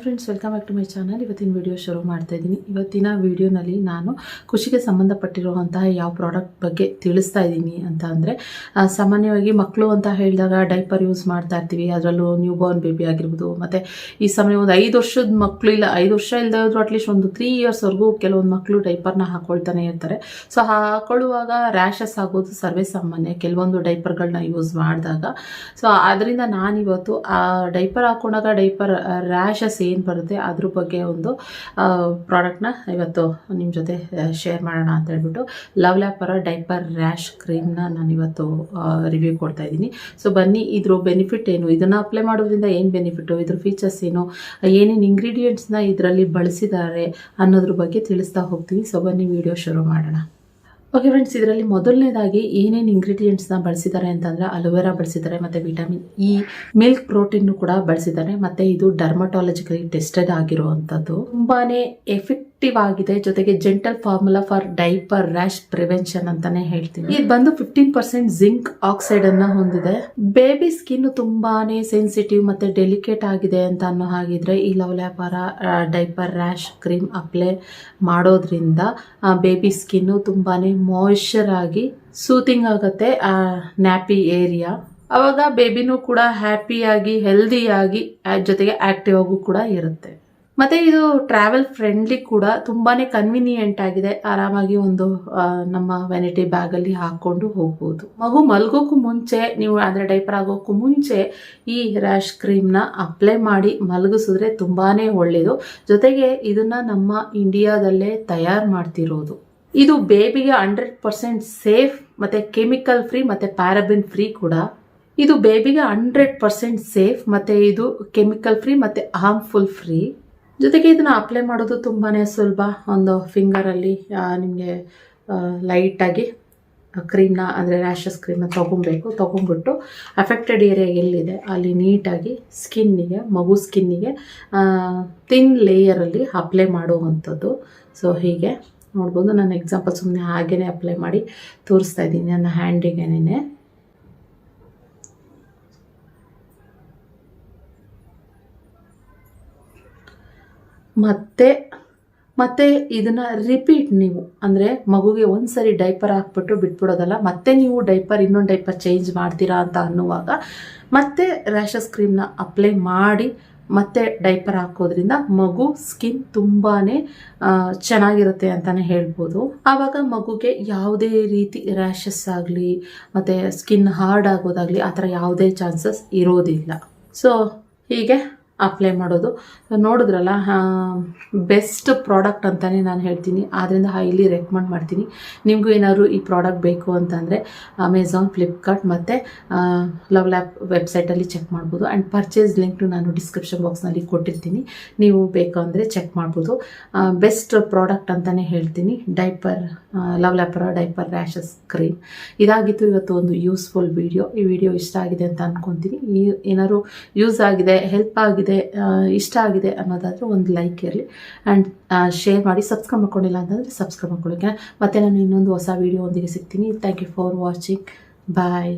Friends welcome back to my channel ಇವತ್ತಿನ video ಶುರು ಮಾಡ್ತಾ ಇದ್ದೀನಿ. ಇವತ್ತಿನ ವಿಡಿಯೋನಲ್ಲಿ ನಾನು ಖುಷಿಗೆ ಸಂಬಂಧಪಟ್ಟಿರುವಂತಹ ಯಾವ ಪ್ರಾಡಕ್ಟ್ ಬಗ್ಗೆ ತಿಳಿಸ್ತಾ ಇದ್ದೀನಿ ಅಂತ ಅಂದರೆ ಸಾಮಾನ್ಯವಾಗಿ ಮಕ್ಕಳು ಅಂತ ಹೇಳಿದಾಗ ಡೈಪರ್ ಯೂಸ್ ಮಾಡ್ತಾ ಇರ್ತೀವಿ. ಅದರಲ್ಲೂ ನ್ಯೂ ಬೋರ್ನ್ ಬೇಬಿ ಆಗಿರ್ಬೋದು. ಮತ್ತು ಈ ಸಮಯ ಒಂದು ಐದು ವರ್ಷದ ಮಕ್ಕಳು ಇಲ್ಲ, ಐದು ವರ್ಷ ಇಲ್ಲದೆ ಹೋದ್ರು ಅಟ್ಲೀಸ್ಟ್ ಒಂದು ತ್ರೀ ಇಯರ್ಸ್ವರೆಗೂ ಕೆಲವೊಂದು ಮಕ್ಕಳು ಡೈಪರ್ನ ಹಾಕೊಳ್ತಾನೆ ಇರ್ತಾರೆ. ಸೊ ಹಾಕೊಳ್ಳುವಾಗ ರ್ಯಾಷಸ್ ಆಗೋದು ಸರ್ವೇ ಸಾಮಾನ್ಯ ಕೆಲವೊಂದು ಡೈಪರ್ಗಳನ್ನ ಯೂಸ್ ಮಾಡಿದಾಗ. ಸೊ ಅದರಿಂದ ನಾನಿವತ್ತು ಆ ಡೈಪರ್ ಹಾಕೊಂಡಾಗ ಡೈಪರ್ ರ್ಯಾಷಸ್ ಏನು ಬರುತ್ತೆ ಅದ್ರ ಬಗ್ಗೆ ಒಂದು ಪ್ರಾಡಕ್ಟ್ನ ಇವತ್ತು ನಿಮ್ಮ ಜೊತೆ ಶೇರ್ ಮಾಡೋಣ ಅಂತ ಹೇಳ್ಬಿಟ್ಟು ಲವ್ ಲ್ಯಾಪರ ಡೈಪರ್ ರ್ಯಾಶ್ ಕ್ರೀಮ್ನ ನಾನು ಇವತ್ತು ರಿವ್ಯೂ ಕೊಡ್ತಾ ಇದ್ದೀನಿ. ಸೊ ಬನ್ನಿ, ಇದ್ರ ಬೆನಿಫಿಟ್ ಏನು? ಇದನ್ನು ಅಪ್ಲೈ ಮಾಡೋದ್ರಿಂದ ಏನು ಬೆನಿಫಿಟ್ಟು ಇದ್ರ ಫೀಚರ್ಸ್ ಏನು? ಏನೇನು ಇಂಗ್ರೀಡಿಯೆಂಟ್ಸ್ನ ಇದರಲ್ಲಿ ಬಳಸಿದ್ದಾರೆ ಅನ್ನೋದ್ರ ಬಗ್ಗೆ ತಿಳಿಸ್ತಾ ಹೋಗ್ತೀನಿ. ಸೊ ಬನ್ನಿ ವಿಡಿಯೋ ಶುರು ಮಾಡೋಣ. ಓಕೆ ಫ್ರೆಂಡ್ಸ್ ಇದರಲ್ಲಿ ಮೊದಲನೇದಾಗಿ ಏನೇನು ಇಂಗ್ರೀಡಿಯೆಂಟ್ಸ್ನ ಬಳಸಿದ್ದಾರೆ ಅಂತಂದರೆ ಅಲೋವೆರಾ ಬಳಸಿದ್ದಾರೆ, ಮತ್ತು ವಿಟಮಿನ್ ಇ ಮಿಲ್ಕ್ ಪ್ರೋಟೀನ್ ಕೂಡ ಬಳಸಿದ್ದಾರೆ, ಮತ್ತು ಇದು ಡರ್ಮಟಾಲಜಿಕಲಿ ಟೆಸ್ಟೆಡ್ ಆಗಿರುವಂಥದ್ದು ತುಂಬಾ ಎಫೆಕ್ಟಿವ್ ಆಗಿದೆ ಜೊತೆಗೆ gentle formula for diaper rash prevention ಅಂತಾನೆ ಹೇಳ್ತೀನಿ. ಇದು ಬಂದು ಫಿಫ್ಟೀನ್ ಪರ್ಸೆಂಟ್ ಜಿಂಕ್ ಆಕ್ಸೈಡ್ ಅನ್ನ ಹೊಂದಿದೆ. ಬೇಬಿ ಸ್ಕಿನ್ ತುಂಬಾನೇ ಸೆನ್ಸಿಟಿವ್ ಮತ್ತೆ ಡೆಲಿಕೇಟ್ ಆಗಿದೆ ಅಂತ ಅನ್ನೋ ಹಾಗಿದ್ರೆ ಈ ಲವಲ್ಯಾಪಾರ ಡೈಪರ್ ರ್ಯಾಶ್ ಕ್ರೀಮ್ ಅಪ್ಲೈ ಮಾಡೋದ್ರಿಂದ ಬೇಬಿ ಸ್ಕಿನ್ನು ತುಂಬಾನೇ ಮಾಯಿಶ್ಚರ್ ಆಗಿ ಸೂತಿಂಗ್ ಆಗುತ್ತೆ ನ್ಯಾಪಿ ಏರಿಯಾ ಅವಾಗ ಬೇಬಿನೂ ಕೂಡ ಹ್ಯಾಪಿಯಾಗಿ ಹೆಲ್ದಿಯಾಗಿ ಜೊತೆಗೆ ಆಕ್ಟಿವ್ ಆಗೂ ಕೂಡ ಇರುತ್ತೆ. ಮತ್ತೆ ಇದು ಟ್ರಾವೆಲ್ ಫ್ರೆಂಡ್ಲಿ ಕೂಡ ತುಂಬಾನೇ ಕನ್ವಿನಿಯೆಂಟ್ ಆಗಿದೆ. ಆರಾಮಾಗಿ ಒಂದು ನಮ್ಮ ವೆನಿಟಿ ಬ್ಯಾಗ್ ಅಲ್ಲಿ ಹಾಕೊಂಡು ಹೋಗ್ಬೋದು. ಮಗು ಮಲಗೋಕ್ಕೂ ಮುಂಚೆ, ನೀವು ಅಂದರೆ ಡೈಪರ್ ಆಗೋಕ್ಕೂ ಮುಂಚೆ ಈ ರ್ಯಾಶ್ ಕ್ರೀಮ್ನ ಅಪ್ಲೈ ಮಾಡಿ ಮಲಗಿಸಿದ್ರೆ ತುಂಬಾನೇ ಒಳ್ಳೇದು. ಜೊತೆಗೆ ಇದನ್ನ ನಮ್ಮ ಇಂಡಿಯಾದಲ್ಲೇ ತಯಾರು ಮಾಡ್ತಿರೋದು. ಇದು ಬೇಬಿಗೆ ಹಂಡ್ರೆಡ್ ಪರ್ಸೆಂಟ್ ಸೇಫ್ ಮತ್ತೆ ಕೆಮಿಕಲ್ ಫ್ರೀ ಮತ್ತೆ ಪ್ಯಾರಾಬಿನ್ ಫ್ರೀ ಕೂಡ. ಇದು ಬೇಬಿಗೆ ಹಂಡ್ರೆಡ್ ಪರ್ಸೆಂಟ್ ಸೇಫ್ ಮತ್ತೆ ಇದು ಕೆಮಿಕಲ್ ಫ್ರೀ ಮತ್ತೆ ಹಾರ್ಮ್ಫುಲ್ ಫ್ರೀ ಜೊತೆಗೆ ಇದನ್ನು ಅಪ್ಲೈ ಮಾಡೋದು ತುಂಬಾ ಸುಲಭ. ಒಂದು ಫಿಂಗರಲ್ಲಿ ನಿಮಗೆ ಲೈಟಾಗಿ ಕ್ರೀಮ್ನ ಅಂದರೆ ರ್ಯಾಷಸ್ ಕ್ರೀಮ್ನ ತೊಗೊಬೇಕು. ತೊಗೊಂಬಿಟ್ಟು ಅಫೆಕ್ಟೆಡ್ ಏರಿಯಾ ಎಲ್ಲಿದೆ, ಅಲ್ಲಿ ನೀಟಾಗಿ ಸ್ಕಿನ್ನಿಗೆ ಮಗು ಸ್ಕಿನ್ನಿಗೆ ತಿನ್ ಲೇಯರಲ್ಲಿ ಅಪ್ಲೈ ಮಾಡುವಂಥದ್ದು. ಸೊ ಹೀಗೆ ನೋಡ್ಬೋದು. ನಾನು ಎಕ್ಸಾಂಪಲ್ ಸುಮ್ಮನೆ ಹಾಗೇ ಅಪ್ಲೈ ಮಾಡಿ ತೋರಿಸ್ತಾ ಇದ್ದೀನಿ. ನನ್ನ ಹ್ಯಾಂಡಿಗೇನೆ ಮತ್ತೆ ಮತ್ತೆ ಇದನ್ನ ರಿಪೀಟ್ ನೀವು. ಅಂದರೆ ಮಗುಗೆ ಒಂದ್ಸರಿ ಡೈಪರ್ ಹಾಕ್ಬಿಟ್ಟು ಬಿಟ್ಬಿಡೋದಲ್ಲ, ಮತ್ತೆ ನೀವು ಡೈಪರ್ ಇನ್ನೊಂದು ಡೈಪರ್ ಚೇಂಜ್ ಮಾಡ್ತೀರಾ ಅಂತ ಅನ್ನುವಾಗ ಮತ್ತೆ ರ್ಯಾಷಸ್ ಕ್ರೀಮ್ನ ಅಪ್ಲೈ ಮಾಡಿ, ಮತ್ತೆ ಡೈಪರ್ ಹಾಕೋದ್ರಿಂದ ಮಗು ಸ್ಕಿನ್ ತುಂಬಾ ಚೆನ್ನಾಗಿರುತ್ತೆ ಅಂತಲೇ ಹೇಳ್ಬೋದು. ಆವಾಗ ಮಗುಗೆ ಯಾವುದೇ ರೀತಿ ರ್ಯಾಷಸ್ ಆಗಲಿ, ಮತ್ತು ಸ್ಕಿನ್ ಹಾರ್ಡ್ ಆಗೋದಾಗಲಿ, ಆ ಥರ ಯಾವುದೇ ಚಾನ್ಸಸ್ ಇರೋದಿಲ್ಲ. ಸೊ ಹೀಗೆ. ಅಪ್ಲೈ ಮಾಡೋದು. ನೋಡಿದ್ರಲ್ಲ ಬೆಸ್ಟ್ ಪ್ರಾಡಕ್ಟ್ ಅಂತಲೇ ನಾನು ಹೇಳ್ತೀನಿ. ಆದ್ದರಿಂದ ಹೈಲಿ ರೆಕಮೆಂಡ್ ಮಾಡ್ತೀನಿ. ನಿಮಗೂ ಏನಾದರೂ ಈ ಪ್ರಾಡಕ್ಟ್ ಬೇಕು ಅಂತಂದರೆ ಅಮೆಝಾನ್ ಫ್ಲಿಪ್ಕಾರ್ಟ್ ಮತ್ತು ಲವ್ ಲ್ಯಾಪ್ ವೆಬ್ಸೈಟಲ್ಲಿ ಚೆಕ್ ಮಾಡ್ಬೋದು. ಆ್ಯಂಡ್ ಪರ್ಚೇಸ್ ಲಿಂಕ್ನು ನಾನು ಡಿಸ್ಕ್ರಿಪ್ಷನ್ ಬಾಕ್ಸ್ನಲ್ಲಿ ಕೊಟ್ಟಿರ್ತೀನಿ. ನೀವು ಬೇಕು ಅಂದರೆ ಚೆಕ್ ಮಾಡ್ಬೋದು. ಬೆಸ್ಟ್ ಪ್ರಾಡಕ್ಟ್ ಅಂತಲೇ ಹೇಳ್ತೀನಿ. ಡೈಪರ್ ಲವ್ ಲ್ಯಾಪರ ಡೈಪರ್ ರ್ಯಾಷಸ್ ಕ್ರೀಮ್ ಇದಾಗಿತ್ತು ಇವತ್ತು ಒಂದು ಯೂಸ್ಫುಲ್ ವಿಡಿಯೋ ಈ ವಿಡಿಯೋ ಇಷ್ಟ ಆಗಿದೆ ಅಂತ ಅಂದ್ಕೊತೀನಿ ಏನಾದರೂ ಏನಾದ್ರು ಯೂಸ್ ಆಗಿದೆ ಹೆಲ್ಪ್ ಆಗಿದೆ ಆ, ಇಷ್ಟ ಆಗಿದೆ ಅನ್ನೋದಾದರೆ ಒಂದು ಲೈಕ್ ಇರಲಿ. ಆ್ಯಂಡ್ ಶೇರ್ ಮಾಡಿ ಸಬ್ಸ್ಕ್ರೈಬ್ ಮಾಡ್ಕೊಂಡಿಲ್ಲ ಅಂತಂದರೆ ಸಬ್ಸ್ಕ್ರೈಬ್ ಮಾಡ್ಕೊಳ್ಳಿ ಮತ್ತೆ ನಾನು ಇನ್ನೊಂದು ಹೊಸ ವೀಡಿಯೋ ಒಂದಿಗೆ ಸಿಗ್ತೀನಿ. Thank you for watching bye